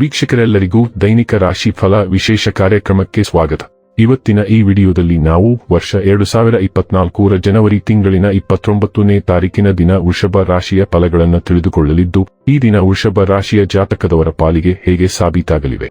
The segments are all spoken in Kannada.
ವೀಕ್ಷಕರೆಲ್ಲರಿಗೂ ದೈನಿಕ ರಾಶಿ ಫಲ ವಿಶೇಷ ಕಾರ್ಯಕ್ರಮಕ್ಕೆ ಸ್ವಾಗತ. ಇವತ್ತಿನ ಈ ವಿಡಿಯೋದಲ್ಲಿ ನಾವು ವರ್ಷ ಎರಡು ಸಾವಿರ ಇಪ್ಪತ್ನಾಲ್ಕರ ಜನವರಿ ತಿಂಗಳಿನ ಇಪ್ಪತ್ತೊಂಬತ್ತನೇ ತಾರೀಕಿನ ದಿನ ವೃಷಭ ರಾಶಿಯ ಫಲಗಳನ್ನು ತಿಳಿದುಕೊಳ್ಳಲಿದ್ದು, ಈ ದಿನ ವೃಷಭ ರಾಶಿಯ ಜಾತಕದವರ ಪಾಲಿಗೆ ಹೇಗೆ ಸಾಬೀತಾಗಲಿವೆ?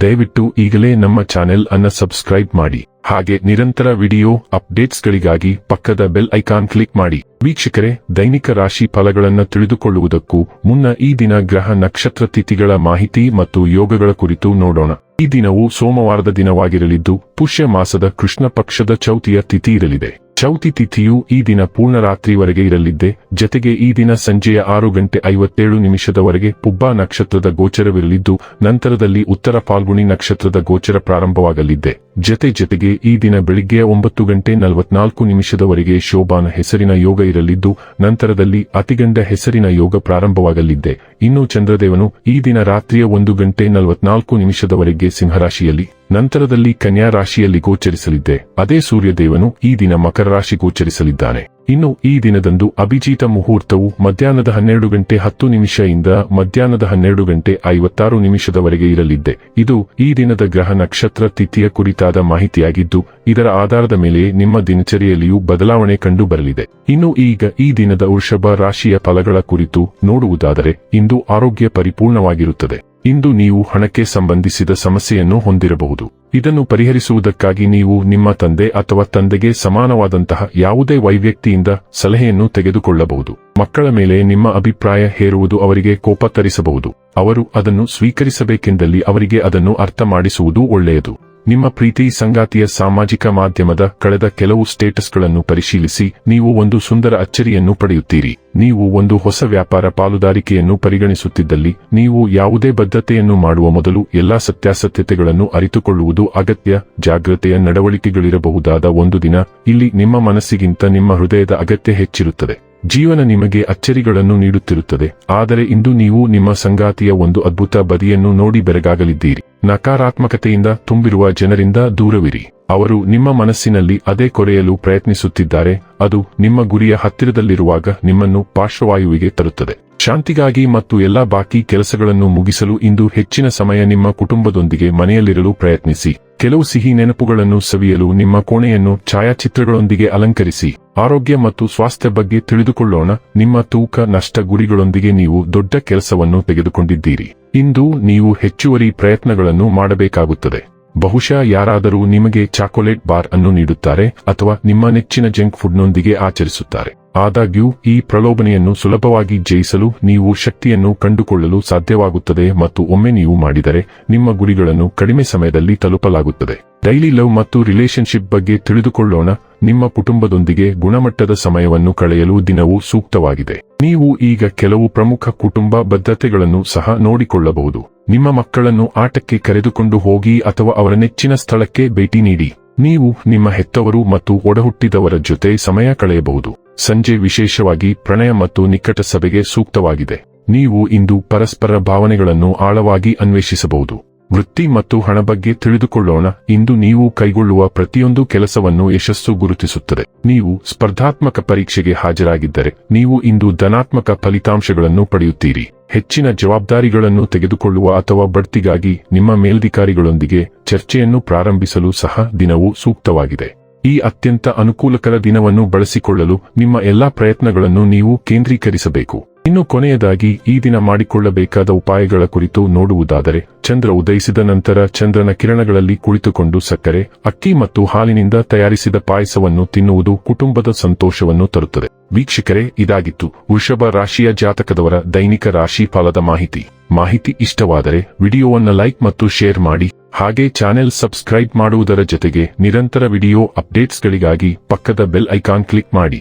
ದಯವಿಟ್ಟು ಈಗಲೇ ನಮ್ಮ ಚಾನೆಲ್ ಅನ್ನ ಸಬ್ಸ್ಕ್ರೈಬ್ ಮಾಡಿ. ಹಾಗೆ ನಿರಂತರ ವಿಡಿಯೋ ಅಪ್ಡೇಟ್ಸ್ಗಳಿಗಾಗಿ ಪಕ್ಕದ ಬೆಲ್ ಐಕಾನ್ ಕ್ಲಿಕ್ ಮಾಡಿ. ವೀಕ್ಷಕರೇ, ದೈನಿಕ ರಾಶಿ ಫಲಗಳನ್ನು ತಿಳಿದುಕೊಳ್ಳುವುದಕ್ಕೂ ಮುನ್ನ ಈ ದಿನ ಗ್ರಹ ನಕ್ಷತ್ರ ತಿಥಿಗಳ ಮಾಹಿತಿ ಮತ್ತು ಯೋಗಗಳ ಕುರಿತು ನೋಡೋಣ. ಈ ದಿನವು ಸೋಮವಾರದ ದಿನವಾಗಿರಲಿದ್ದು, ಪುಷ್ಯ ಮಾಸದ ಕೃಷ್ಣ ಪಕ್ಷದ ಚೌತಿಯ ತಿಥಿ ಇರಲಿದೆ. ಚೌತಿ ತಿಥಿಯು ಈ ದಿನ ಪೂರ್ಣ ರಾತ್ರಿವರೆಗೆ ಇರಲಿದ್ದೆ, ಜತೆಗೆ ಈ ದಿನ ಸಂಜೆಯ ಆರು ಗಂಟೆ ಐವತ್ತೇಳು ನಿಮಿಷದವರೆಗೆ ಪುಬ್ಬಾ ನಕ್ಷತ್ರದ ಗೋಚರವಿರಲಿದ್ದು, ನಂತರದಲ್ಲಿ ಉತ್ತರ ಫಾಲ್ಗುಣಿ ನಕ್ಷತ್ರದ ಗೋಚರ ಪ್ರಾರಂಭವಾಗಲಿದ್ದೆ. ಜತೆ ಜತೆಗೆ ಈ ದಿನ ಬೆಳಿಗ್ಗೆ ಒಂಬತ್ತು ಗಂಟೆ ನಲವತ್ನಾಲ್ಕು ನಿಮಿಷದವರೆಗೆ ಶೋಭಾನ ಹೆಸರಿನ ಯೋಗ ಇರಲಿದ್ದು, ನಂತರದಲ್ಲಿ ಅತಿಗಂಡ ಹೆಸರಿನ ಯೋಗ ಪ್ರಾರಂಭವಾಗಲಿದ್ದೆ. ಇನ್ನು ಚಂದ್ರದೇವನು ಈ ದಿನ ರಾತ್ರಿಯ ಒಂದು ಗಂಟೆ ನಲವತ್ನಾಲ್ಕು ನಿಮಿಷದವರೆಗೆ ಸಿಂಹರಾಶಿಯಲ್ಲಿ ನಂತರದಲ್ಲಿ ಕನ್ಯಾ ರಾಶಿಯಲ್ಲಿ ಗೋಚರಿಸಲಿದ್ದೆ. ಅದೇ ಸೂರ್ಯದೇವನು ಈ ದಿನ ಮಕರ ರಾಶಿ ಗೋಚರಿಸಲಿದ್ದಾನೆ. ಇನ್ನು ಈ ದಿನದಂದು ಅಭಿಜಿತ ಮುಹೂರ್ತವು ಮಧ್ಯಾಹ್ನದ ಹನ್ನೆರಡು ಗಂಟೆ ಹತ್ತು ನಿಮಿಷದಿಂದ ಮಧ್ಯಾಹ್ನದ ಹನ್ನೆರಡು ಗಂಟೆ ಐವತ್ತಾರು ನಿಮಿಷದವರೆಗೆ ಇರಲಿದ್ದೆ. ಇದು ಈ ದಿನದ ಗ್ರಹ ನಕ್ಷತ್ರ ತಿಥಿಯ ಕುರಿತಾದ ಮಾಹಿತಿಯಾಗಿದ್ದು, ಇದರ ಆಧಾರದ ಮೇಲೆ ನಿಮ್ಮ ದಿನಚರಿಯಲ್ಲಿಯೂ ಬದಲಾವಣೆ ಕಂಡು ಬರಲಿದೆ. ಇನ್ನು ಈಗ ಈ ದಿನದ ವೃಷಭ ರಾಶಿಯ ಫಲಗಳ ಕುರಿತು ನೋಡುವುದಾದರೆ, ಇಂದು ಆರೋಗ್ಯ ಪರಿಪೂರ್ಣವಾಗಿರುತ್ತದೆ. ಇಂದು ನೀವು ಹಣಕ್ಕೆ ಸಂಬಂಧಿಸಿದ ಸಮಸ್ಯೆಯನ್ನು ಹೊಂದಿರಬಹುದು. ಇದನ್ನು ಪರಿಹರಿಸುವುದಕ್ಕಾಗಿ ನೀವು ನಿಮ್ಮ ತಂದೆ ಅಥವಾ ತಂದೆಗೆ ಸಮಾನವಾದಂತಹ ಯಾವುದೇ ವೈವ್ಯಕ್ತಿಯಿಂದ ಸಲಹೆಯನ್ನು ತೆಗೆದುಕೊಳ್ಳಬಹುದು. ಮಕ್ಕಳ ಮೇಲೆ ನಿಮ್ಮ ಅಭಿಪ್ರಾಯ ಹೇರುವುದು ಅವರಿಗೆ ಕೋಪ ತರಿಸಬಹುದು ಅವರು ಅದನ್ನು ಸ್ವೀಕರಿಸಬೇಕೆಂದಲ್ಲಿ ಅವರಿಗೆ ಅದನ್ನು ಅರ್ಥ ಮಾಡಿಸುವುದು ಒಳ್ಳೆಯದು. ನಿಮ್ಮ ಪ್ರೀತಿ ಸಂಗಾತಿಯ ಸಾಮಾಜಿಕ ಮಾಧ್ಯಮದ ಕಳೆದ ಕೆಲವು ಸ್ಟೇಟಸ್ಗಳನ್ನು ಪರಿಶೀಲಿಸಿ, ನೀವು ಒಂದು ಸುಂದರ ಅಚ್ಚರಿಯನ್ನು ಪಡೆಯುತ್ತೀರಿ. ನೀವು ಒಂದು ಹೊಸ ವ್ಯಾಪಾರ ಪಾಲುದಾರಿಕೆಯನ್ನು ಪರಿಗಣಿಸುತ್ತಿದ್ದಲ್ಲಿ, ನೀವು ಯಾವುದೇ ಬದ್ಧತೆಯನ್ನು ಮಾಡುವ ಮೊದಲು ಎಲ್ಲಾ ಸತ್ಯಾಸತ್ಯತೆಗಳನ್ನು ಅರಿತುಕೊಳ್ಳುವುದು ಅಗತ್ಯ, ಜಾಗ್ರತೆಯ ನಡವಳಿಕೆಗಳಿರಬಹುದಾದ ಒಂದು ದಿನ, ಇಲ್ಲಿ ನಿಮ್ಮ ಮನಸ್ಸಿಗಿಂತ ನಿಮ್ಮ ಹೃದಯದ ಅಗತ್ಯ ಹೆಚ್ಚಿರುತ್ತದೆ. ಜೀವನ ನಿಮಗೆ ಅಚ್ಚರಿಗಳನ್ನು ನೀಡುತ್ತಿರುತ್ತದೆ, ಆದರೆ ಇಂದು ನೀವು ನಿಮ್ಮ ಸಂಗಾತಿಯ ಒಂದು ಅದ್ಭುತ ಬದಿಯನ್ನು ನೋಡಿ ಬೆರಗಾಗಲಿದ್ದೀರಿ. ನಕಾರಾತ್ಮಕತೆಯಿಂದ ತುಂಬಿರುವ ಜನರಿಂದ ದೂರವಿರಿ. ಅವರು ನಿಮ್ಮ ಮನಸ್ಸಿನಲ್ಲಿ ಅದೇ ಕೊರೆಯಲು ಪ್ರಯತ್ನಿಸುತ್ತಿದ್ದಾರೆ, ಅದು ನಿಮ್ಮ ಗುರಿಯ ಹತ್ತಿರದಲ್ಲಿರುವಾಗ ನಿಮ್ಮನ್ನು ಪಾರ್ಶ್ವವಾಯುವಿಗೆ ತರುತ್ತದೆ. ಶಾಂತಿಗಾಗಿ ಮತ್ತು ಎಲ್ಲಾ ಬಾಕಿ ಕೆಲಸಗಳನ್ನು ಮುಗಿಸಲು ಇಂದು ಹೆಚ್ಚಿನ ಸಮಯ ನಿಮ್ಮ ಕುಟುಂಬದೊಂದಿಗೆ ಮನೆಯಲ್ಲಿರಲು ಪ್ರಯತ್ನಿಸಿ. ಕೆಲವು ಸಿಹಿ ನೆನಪುಗಳನ್ನು ಸವಿಯಲು ನಿಮ್ಮ ಕೋಣೆಯನ್ನು ಛಾಯಾಚಿತ್ರಗಳೊಂದಿಗೆ ಅಲಂಕರಿಸಿ. ಆರೋಗ್ಯ ಮತ್ತು ಸ್ವಾಸ್ಥ್ಯ ಬಗ್ಗೆ ತಿಳಿದುಕೊಳ್ಳೋಣ, ನಿಮ್ಮ ತೂಕ ನಷ್ಟ ಗುರಿಗಳೊಂದಿಗೆ ನೀವು ದೊಡ್ಡ ಕೆಲಸವನ್ನು ತೆಗೆದುಕೊಂಡಿದ್ದೀರಿ. ಇಂದು ನೀವು ಹೆಚ್ಚುವರಿ ಪ್ರಯತ್ನಗಳನ್ನು ಮಾಡಬೇಕಾಗುತ್ತದೆ. ಬಹುಶಃ ಯಾರಾದರೂ ನಿಮಗೆ ಚಾಕೊಲೇಟ್ ಬಾರ್ ಅನ್ನು ನೀಡುತ್ತಾರೆ ಅಥವಾ ನಿಮ್ಮ ನೆಚ್ಚಿನ ಜಂಕ್ ಫುಡ್ನೊಂದಿಗೆ ಆಚರಿಸುತ್ತಾರೆ. ಆದಾಗ್ಯೂ, ಈ ಪ್ರಲೋಭನೆಯನ್ನು ಸುಲಭವಾಗಿ ಜಯಿಸಲು ನೀವು ಶಕ್ತಿಯನ್ನು ಕಂಡುಕೊಳ್ಳಲು ಸಾಧ್ಯವಾಗುತ್ತದೆ ಮತ್ತು ಒಮ್ಮೆ ನೀವು ಮಾಡಿದರೆ ನಿಮ್ಮ ಗುರಿಗಳನ್ನು ಕಡಿಮೆ ಸಮಯದಲ್ಲಿ ತಲುಪಲಾಗುತ್ತದೆ. ಡೈಲಿ ಲವ್ ಮತ್ತು ರಿಲೇಶನ್ಶಿಪ್ ಬಗ್ಗೆ ತಿಳಿದುಕೊಳ್ಳೋಣ. ನಿಮ್ಮ ಕುಟುಂಬದೊಂದಿಗೆ ಗುಣಮಟ್ಟದ ಸಮಯವನ್ನು ಕಳೆಯಲು ದಿನವೂ ಸೂಕ್ತವಾಗಿದೆ. ನೀವು ಈಗ ಕೆಲವು ಪ್ರಮುಖ ಕುಟುಂಬ ಬದ್ಧತೆಗಳನ್ನು ಸಹ ನೋಡಿಕೊಳ್ಳಬಹುದು. ನಿಮ್ಮ ಮಕ್ಕಳನ್ನು ಆಟಕ್ಕೆ ಕರೆದುಕೊಂಡು ಹೋಗಿ ಅಥವಾ ಅವರ ನೆಚ್ಚಿನ ಸ್ಥಳಕ್ಕೆ ಭೇಟಿ ನೀಡಿ. ನೀವು ನಿಮ್ಮ ಹೆತ್ತವರು ಮತ್ತು ಒಡಹುಟ್ಟಿದವರ ಜೊತೆ ಸಮಯ ಕಳೆಯಬಹುದು. ಸಂಜೆ ವಿಶೇಷವಾಗಿ ಪ್ರಣಯ ಮತ್ತು ನಿಕಟ ಸಭೆಗೆ ಸೂಕ್ತವಾಗಿದೆ. ನೀವು ಇಂದು ಪರಸ್ಪರ ಭಾವನೆಗಳನ್ನು ಆಳವಾಗಿ ಅನ್ವೇಷಿಸಬಹುದು. ವೃತ್ತಿ ಮತ್ತು ಹಣ ಬಗ್ಗೆ ತಿಳಿದುಕೊಳ್ಳೋಣ. ಇಂದು ನೀವು ಕೈಗೊಳ್ಳುವ ಪ್ರತಿಯೊಂದು ಕೆಲಸವನ್ನು ಯಶಸ್ಸು ಗುರುತಿಸುತ್ತದೆ. ನೀವು ಸ್ಪರ್ಧಾತ್ಮಕ ಪರೀಕ್ಷೆಗೆ ಹಾಜರಾಗಿದ್ದರೆ, ನೀವು ಇಂದು ಧನಾತ್ಮಕ ಫಲಿತಾಂಶಗಳನ್ನು ಪಡೆಯುತ್ತೀರಿ. ಹೆಚ್ಚಿನ ಜವಾಬ್ದಾರಿಗಳನ್ನು ತೆಗೆದುಕೊಳ್ಳುವ ಅಥವಾ ಬಡ್ತಿಗಾಗಿ ನಿಮ್ಮ ಮೇಲ್ಧಿಕಾರಿಗಳೊಂದಿಗೆ ಚರ್ಚೆಯನ್ನು ಪ್ರಾರಂಭಿಸಲು ಸಹ ದಿನವು ಸೂಕ್ತವಾಗಿದೆ. ಈ ಅತ್ಯಂತ ಅನುಕೂಲಕರ ದಿನವನ್ನು ಬಳಸಿಕೊಳ್ಳಲು ನಿಮ್ಮ ಎಲ್ಲಾ ಪ್ರಯತ್ನಗಳನ್ನು ನೀವು ಕೇಂದ್ರೀಕರಿಸಬೇಕು. ಇನ್ನು ಕೊನೆಯದಾಗಿ ಈ ದಿನ ಮಾಡಿಕೊಳ್ಳಬೇಕಾದ ಉಪಾಯಗಳ ಕುರಿತು ನೋಡುವುದಾದರೆ, ಚಂದ್ರ ಉದಯಿಸಿದ ನಂತರ ಚಂದ್ರನ ಕಿರಣಗಳಲ್ಲಿ ಕುಳಿತುಕೊಂಡು ಸಕ್ಕರೆ, ಅಕ್ಕಿ ಮತ್ತು ಹಾಲಿನಿಂದ ತಯಾರಿಸಿದ ಪಾಯಸವನ್ನು ತಿನ್ನುವುದು ಕುಟುಂಬದ ಸಂತೋಷವನ್ನು ತರುತ್ತದೆ. ವೀಕ್ಷಕರೇ, ಇದಾಗಿತ್ತು ವೃಷಭ ರಾಶಿಯ ಜಾತಕದವರ ದೈನಿಕ ರಾಶಿ ಫಲದ ಮಾಹಿತಿ. ಮಾಹಿತಿ ಇಷ್ಟವಾದರೆ ವಿಡಿಯೋವನ್ನು ಲೈಕ್ ಮತ್ತು ಶೇರ್ ಮಾಡಿ, ಹಾಗೆ ಚಾನೆಲ್ ಸಬ್ಸ್ಕ್ರೈಬ್ ಮಾಡುವುದರ ಜೊತೆಗೆ ನಿರಂತರ ವಿಡಿಯೋ ಅಪ್ಡೇಟ್ಸ್ಗಳಿಗಾಗಿ ಪಕ್ಕದ ಬೆಲ್ ಐಕಾನ್ ಕ್ಲಿಕ್ ಮಾಡಿ.